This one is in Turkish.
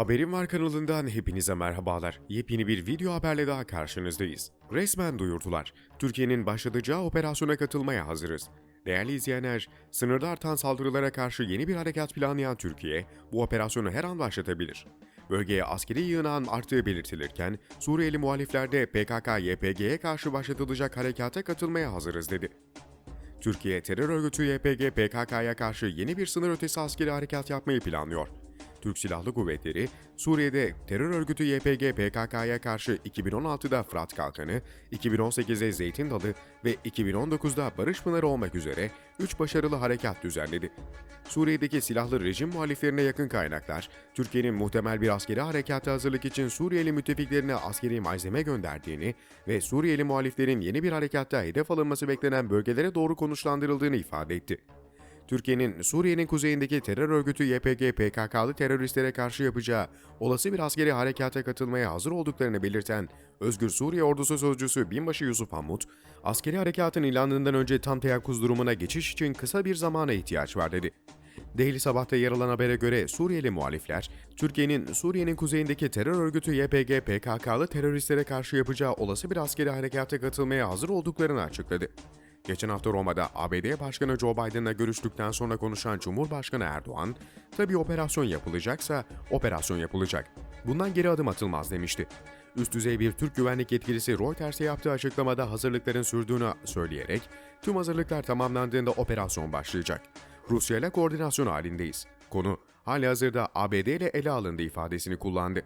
Haberim Var kanalından hepinize merhabalar. Yepyeni bir video haberle daha karşınızdayız. Resmen duyurdular. Türkiye'nin başlatacağı operasyona katılmaya hazırız. Değerli izleyenler, sınırda artan saldırılara karşı yeni bir harekat planlayan Türkiye, bu operasyonu her an başlatabilir. Bölgeye askeri yığınağın arttığı belirtilirken, Suriyeli muhalifler de PKK-YPG'ye karşı başlatılacak harekata katılmaya hazırız dedi. Türkiye terör örgütü YPG PKK'ya karşı yeni bir sınır ötesi askeri harekat yapmayı planlıyor. Türk Silahlı Kuvvetleri, Suriye'de terör örgütü YPG PKK'ya karşı 2016'da Fırat Kalkanı, 2018'de Zeytin Dalı ve 2019'da Barış Pınarı olmak üzere 3 başarılı harekat düzenledi. Suriye'deki silahlı rejim muhaliflerine yakın kaynaklar, Türkiye'nin muhtemel bir askeri harekata hazırlık için Suriyeli müttefiklerine askeri malzeme gönderdiğini ve Suriyeli muhaliflerin yeni bir harekatta hedef alınması beklenen bölgelere doğru konuşlandırıldığını ifade etti. Türkiye'nin Suriye'nin kuzeyindeki terör örgütü YPG PKK'lı teröristlere karşı yapacağı olası bir askeri harekata katılmaya hazır olduklarını belirten Özgür Suriye Ordusu Sözcüsü Binbaşı Yusuf Hamut, askeri harekatın ilanından önce tam teyakkuz durumuna geçiş için kısa bir zamana ihtiyaç var dedi. Daily Sabah'ta yer alan habere göre Suriyeli muhalifler, Türkiye'nin Suriye'nin kuzeyindeki terör örgütü YPG PKK'lı teröristlere karşı yapacağı olası bir askeri harekata katılmaya hazır olduklarını açıkladı. Geçen hafta Roma'da ABD Başkanı Joe Biden'la görüştükten sonra konuşan Cumhurbaşkanı Erdoğan, tabii operasyon yapılacaksa operasyon yapılacak. Bundan geri adım atılmaz demişti. Üst düzey bir Türk güvenlik yetkilisi Reuters'e yaptığı açıklamada hazırlıkların sürdüğünü söyleyerek, tüm hazırlıklar tamamlandığında operasyon başlayacak. Rusya ile koordinasyon halindeyiz. Konu hali hazırda ABD ile ele alındı ifadesini kullandı.